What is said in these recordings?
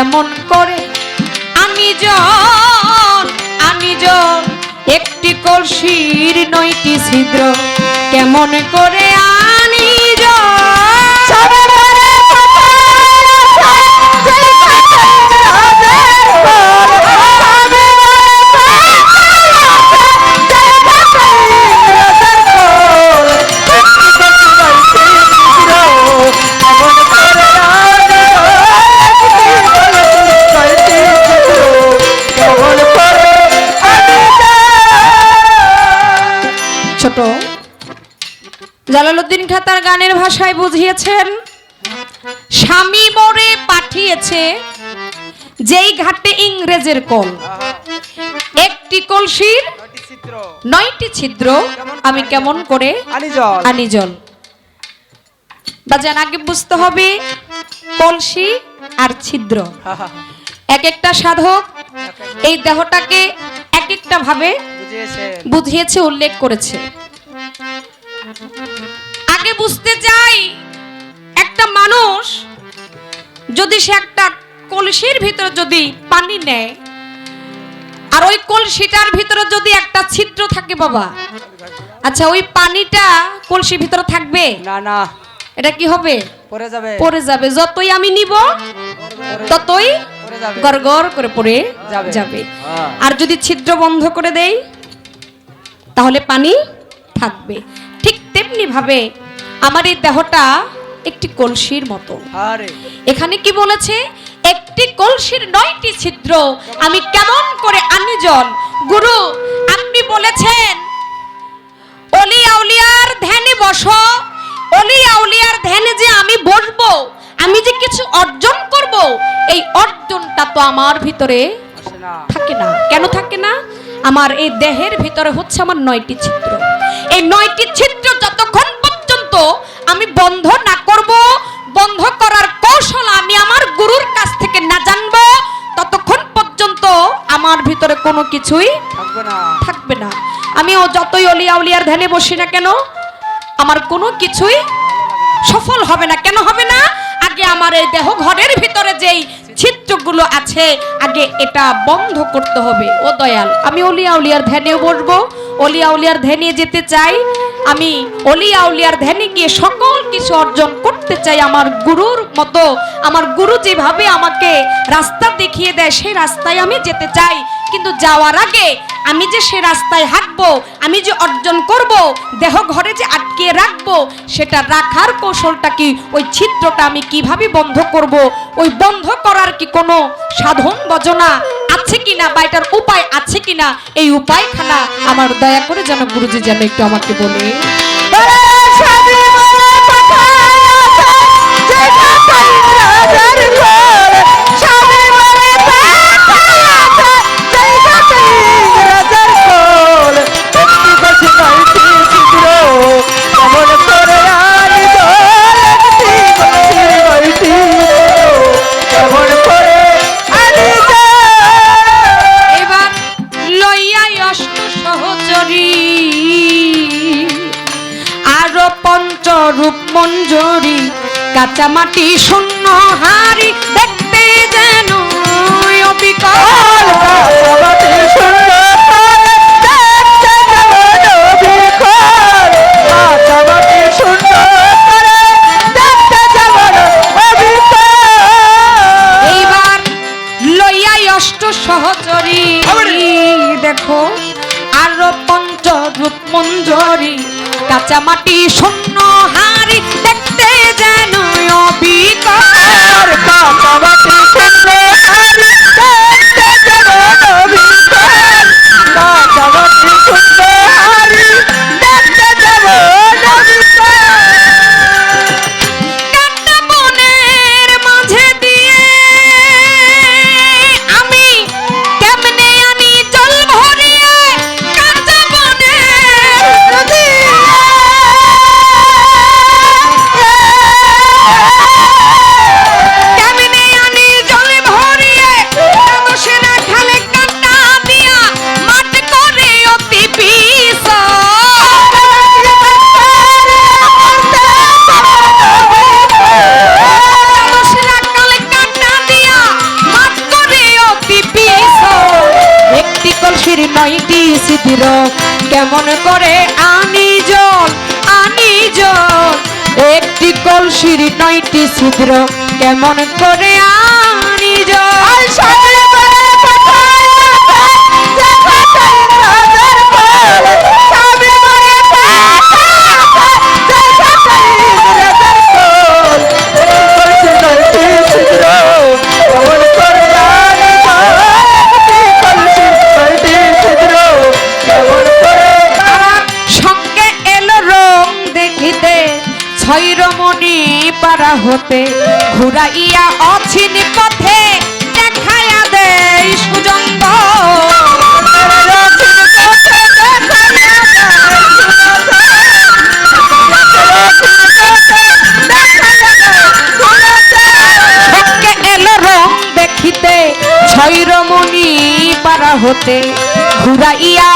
কেমন করে আমি জন আমি জন একটি কলসির নয়টি ছিদ্র। কেমন করে আনি জালালউদ্দিন খাতার গানের ভাষায় বুঝিয়েছেন স্বামী মরে পাঠিয়েছে যেই ঘাটে ইংরেজের কল। একটি কলসির নয়টি ছিদ্র। আমি কেমন করে আনি জল বাজান আগে বুঝতে হবে কলসি আর ছিদ্র। এক একটা সাধক এই দেহটাকে এক একটা ভাবে বুঝিয়েছে উল্লেখ করেছে। বুঝতে চাই একটা মানুষ যদি সে একটা কলসির ভিতরে যদি পানি নেয় আর ওই কলসিটার ভিতরে যদি একটা ছিদ্র থাকে বাবা আচ্ছা ওই পানিটা কলসির ভিতরে থাকবে? না না। এটা কি হবে? পড়ে যাবে। পড়ে যাবে। যতই আমি নিব ততই যাবে। করে পড়ে যাবে। যাবে। হ্যাঁ। আর যদি ছিদ্র বন্ধ করে দেই তাহলে পানি থাকবে। ঠিক তেমনি ভাবে আমার এই দেহটা একটি কলসির মতো। এখানে কি বলেছে? একটি কলসির নয়টি ছিদ্র। আমি কেমন করে আনি জল গুরু আপনি বলেছেন অলি আউলিয়ার ধ্যানে বসো। অলি আউলিয়ার ধ্যানে যে আমি বসবো আমি যে কিছু অর্জন করব এই অর্জনটা তো আমার ভিতরে থাকে না। কেন থাকে না? আমার এই দেহের ভিতরে হচ্ছে আমার নয়টি ছিদ্র। এই নয়টি ছিদ্র যতক্ষণ পর্যন্ত আমি বন্ধ না করব বন্ধ করার কৌশল আমি আমার গুরুর কাছ থেকে না জানব ততক্ষণ পর্যন্ত আমার ভিতরে কোনো কিছুই থাকবে না। থাকবে না। আমিও যতই অলিয়া উলিয়ার ধ্যানে বসি না কেন আমার কোনো কিছুই সফল হবে না। কেন হবে না? আগে আমার এই দেহ ঘরের ভিতরে যেই ছিদ্রগুলো আছে, আগে এটা বন্ধ করতে হবে। ও দয়াল, আমি অলিয়া উলিয়ার ধ্যানে বসবো। অলিয়া উলিয়ার ধ্যানে যেতে চাই। আমি অলিয়া উলিয়ার ধ্যানে গিয়ে সকল কিছু অর্জন করতে চাই আমার গুরুর মতো। আমার গুরু যেভাবে আমাকে রাস্তা দেখিয়ে দেয়, সেই রাস্তায় আমি যেতে চাই। কিন্তু যাওয়ার আগে আমি যে সে রাস্তায় হাঁটবো, আমি যে অর্জন করব, দেহ ঘরে যে আটকে রাখব, সেটা রাখার কৌশলটা কি? ওই ছিদ্রটা আমি কীভাবে বন্ধ করব? ওই বন্ধ করার কি কোনো সাধন বজনা আছে কিনা বা এটার উপায় আছে কিনা? এই উপায়খানা আমার দয়া করে যেন গুরুজি যেন একটু আমাকে বলে আরও মঞ্জুরি কাঁচা মাটি শূন্য হারি দেখতে যেন কাঁচামাটি শূন্য হারি দুইটি ছিদ্র কেমন করে আনি জল ঘুরাইয়া অছিন পথে দেখায়া দেয় সুজঙ্গ দেখিতে ছয় রমণী পারা হতে ঘুরাইয়া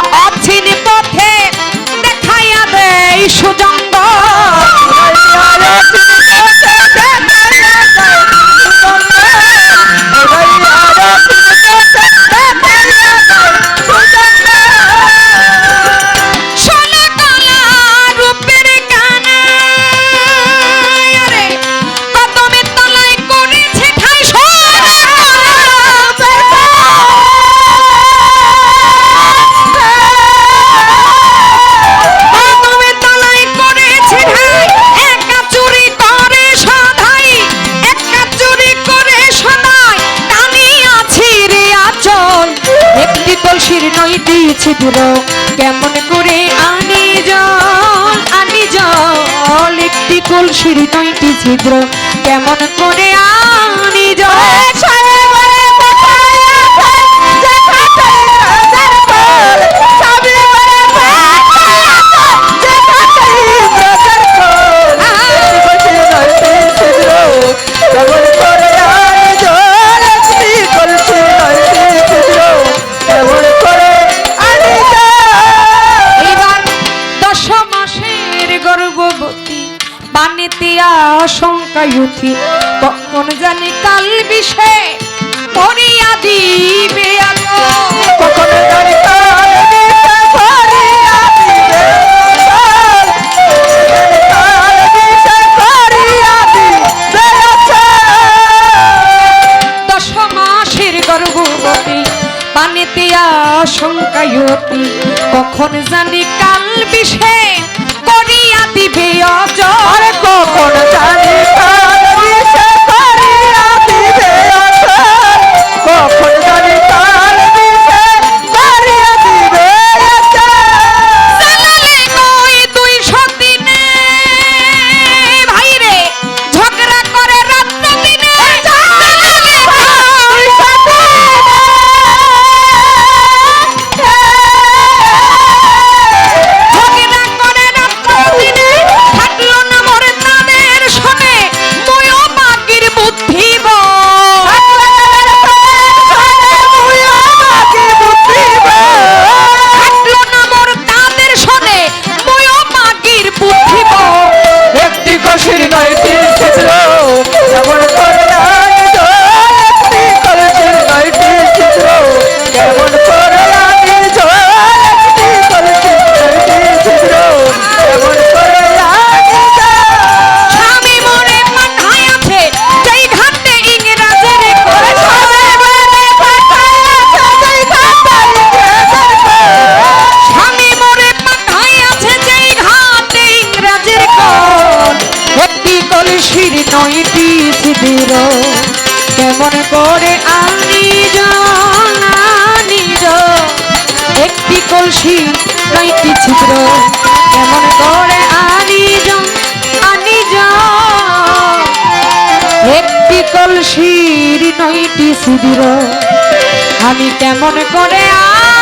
ছিদ্র কেমন করে আনি জল আনি জল? একটি কলসির দুইটি ছিদ্র। কেমন করে আনি তাকাই উঠি তখন জানি কাল বিষে পড়িয়া দিবে কখন জানি কাল বিষে পড়িয়া দিবে পানিতে আশঙ্কায়তি করিয়া দিবে অজর। এমন করে আনিজন আনিজন। একটি কলসির নইটি আমি কেমন করে আ